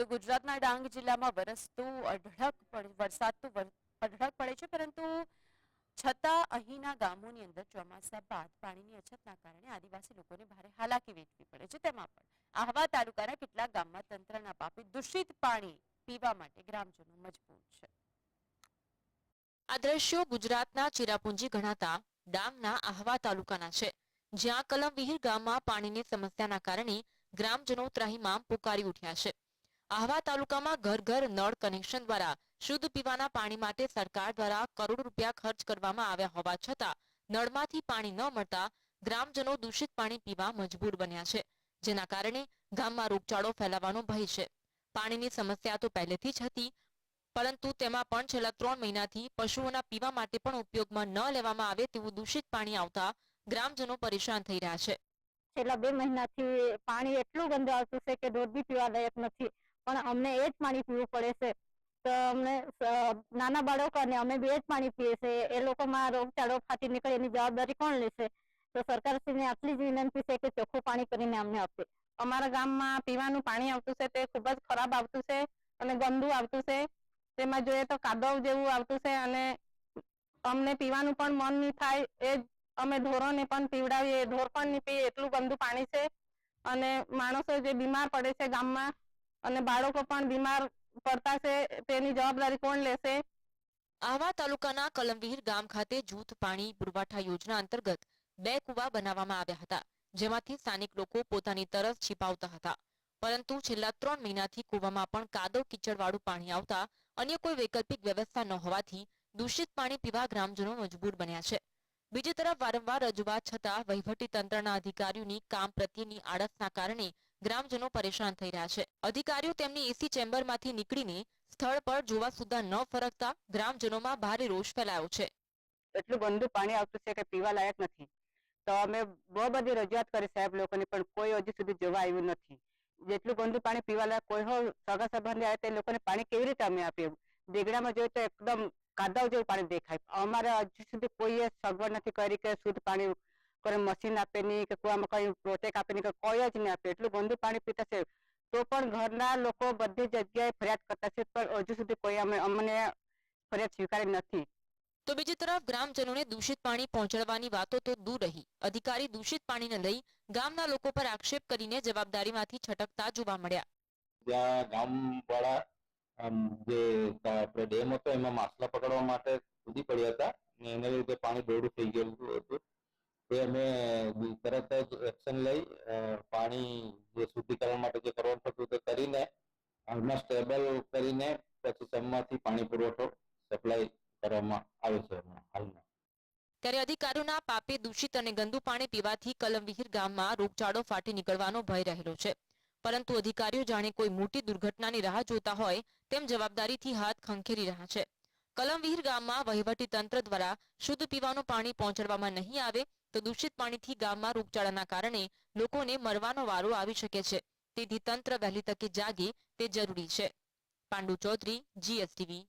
તો ગુજરાતના ડાંગ જિલ્લામાં વરસતું અઢળક વરસાદ તો અઢળક પડે છે, પરંતુ છતાં અહીંના ગામોની અંદર ચોમાસા બાદ પાણીની અછતના કારણે આદિવાસી લોકોને ભારે હાલાકી વેઠવી પડે છે. તેમાં પણ આહવા તાલુકાના કેટલાક ગામમાં તંત્રના પાપે દૂષિત પાણી પીવા માટે ગ્રામજનો મજબૂર છે. આ દ્રશ્યો ગુજરાતના ચિરાપુંજી ગણાતા ડાંગના આહવા તાલુકાના છે, જ્યાં કલમવિહીર ગામમાં પાણીની સમસ્યાના કારણે ગ્રામજનો ત્રાહીમામ પુકારી ઉઠ્યા છે. આહવા તાલુકામાં ઘર ઘર નળ કનેક્શન દ્વારા શુદ્ધ પીવાના પાણી માટે સરકાર દ્વારા કરોડ રૂપિયા ખર્ચ કરવામાં આવ્યા હોવા છતાં નળમાંથી પાણી ન મળતા ગ્રામજનો દૂષિત પાણી પીવા મજબૂર બન્યા છે, જેના કારણે ગામમાં રોગચાળો ફેલાવાનો ભય છે. પાણીની સમસ્યા તો પહેલેથી જ હતી, પરંતુ તેમાં પણ છેલ્લા ત્રણ મહિનાથી પશુઓના પીવા માટે પણ ઉપયોગમાં ન લેવામાં આવે તેવું દૂષિત પાણી આવતા ગ્રામજનો પરેશાન થઈ રહ્યા છે. છેલ્લા બે મહિનાથી પાણી એટલું ગંદુ આવતું છે કે દૂધ બી પીવા લાયક નથી. પણ અમને એ જ પાણી પીવું પડે છે. તો અમને નાના બાળકો અને અમે બે જ પાણી પીએ છીએ એ લોકોમાં રોગચાળો ફાટી નીકળે એની જવાબદારી કોણ લેશે તો સરકારશ્રીને આટલી જ વિનંતી છે કે ચોખ્ખું પાણી કરીને અમને આપે. અમારા ગામમાં પીવાનું પાણી આવતું છે તે ખૂબ જ ખરાબ આવતું છે અને ગંદુ આવતું છે. તેમાં જોઈએ તો કાદવ જેવું આવતું છે અને અમને પીવાનું પણ મન નહીં થાય. એ અમે ઢોરોને પણ પીવડાવીએ. ઢોર પણ નહીં પીએ. એટલું ગંદુ પાણી છે. અને માણસો જે બીમાર પડે છે ગામમાં અને બાળકો પણ બીમાર પડતા છે, તેની જવાબદારી કોણ લેશે? આહવા તાલુકાના કલમવીર ગામ ખાતે જૂથ પાણી પુરવઠા યોજના અંતર્ગત બે કુવા બનાવવામાં આવ્યા હતા, જેમાંથી સ્થાનિક લોકો પોતાની તરસ છીપાવતા હતા. પરંતુ છેલ્લા ત્રણ મહિનાથી કુવામાં પણ કાદવ કીચડવાળું પાણી આવતા અન્ય કોઈ વૈકલ્પિક વ્યવસ્થા ન હોવાથી દૂષિત પાણી પીવા ગ્રામજનો મજબૂર બન્યા છે. બીજી તરફ વારંવાર રજૂઆત છતાં વહીવટી તંત્રના અધિકારીઓની કામ પ્રત્યેની આળસના કારણે ગ્રામજનો પરેશાન થઈ રહ્યા છે. અધિકારીઓ તેમની એસી ચેમ્બરમાંથી નીકળીને સ્થળ પર જોવા સુદ્ધા ન ફરકતા ગ્રામજનોમાં ભારે રોષ ફેલાયો છે. એટલું ગંદુ પાણી આવતું છે કે પીવા લાયક નથી. તો અમે બહુ બધી રજૂઆત કરી સાહેબ લોકોની, પણ કોઈ હજી સુધી જોવા આવ્યું નથી. જેટલું ગંદુ પાણી પીવા લાયક કોઈ હો સગા સંબંધી આવે તે લોકોને પાણી કેવી રીતે અમે આપીએ? દેગડામાં જોઈએ તો એકદમ કાદવ જેવું પાણી દેખાય. અમારે હજી સુધી કોઈએ સગવડ નથી કરી કે શુદ્ધ પાણી કોઈ મશીન આપે નહીં કે કુવામાં કઈ પ્રોટેક આપે નહીં કોઈ જ નહીં આપે એટલું ગંદુ પાણી પીતા છે. તો પણ ઘરના લોકો બધી જગ્યાએ ફરિયાદ કરતા છે પણ હજુ સુધી કોઈ અમે અમને ફરિયાદ સ્વીકારી નથી. તો બીજી તરફ ગ્રામજનોને દૂષિત પાણી પહોંચાડવાની વાતો તો દૂર રહી. અધિકારી દૂષિત પાણીને લઈ ગામના લોકો પર આક્ષેપ કરીને જવાબદારીમાંથી છટકતા જોવા મળ્યા. જ્યાં ગામવાળા જે આપણે ડેમ હતો એમાં માછલા પકડવા માટે કૂદી પડ્યા હતા એને લીધે પાણી દોડું થઈ ગયેલું હતું. તે અમે તરત જ એક્શન લઈ પાણી જે શુદ્ધિકરણ માટે જે કરવાનું હતું તે કરીને હાલમાં સ્ટેબલ કરીને પછી સમમાંથી પાણી પુરવઠો સપ્લાય કરવામાં આવે છે હાલમાં. ત્યારે અધિકારીઓના પાપે દૂષિત અને ગંદુ પાણી પીવાથી કલમવિહીર ગામમાં રોગચાળો ફાટી નીકળવાનો ભય રહેલો છે. પરંતુ અધિકારીઓ જાણે કોઈ મોટી દુર્ઘટનાની રાહ જોતા હોય તેમ જવાબદારીથી હાથ ખંખેરી રહ્યા છે. કલમવિહીર ગામમાં વહીવટી તંત્ર દ્વારા શુદ્ધ પીવાનું પાણી પહોંચાડવામાં નહીં આવે તો દૂષિત પાણીથી ગામમાં રોગચાળાના કારણે લોકોને મરવાનો વારો આવી શકે છે. તેથી તંત્ર વહેલી તકે જાગે તે જરૂરી છે. પાંડુ ચૌધરી જીએસટીવી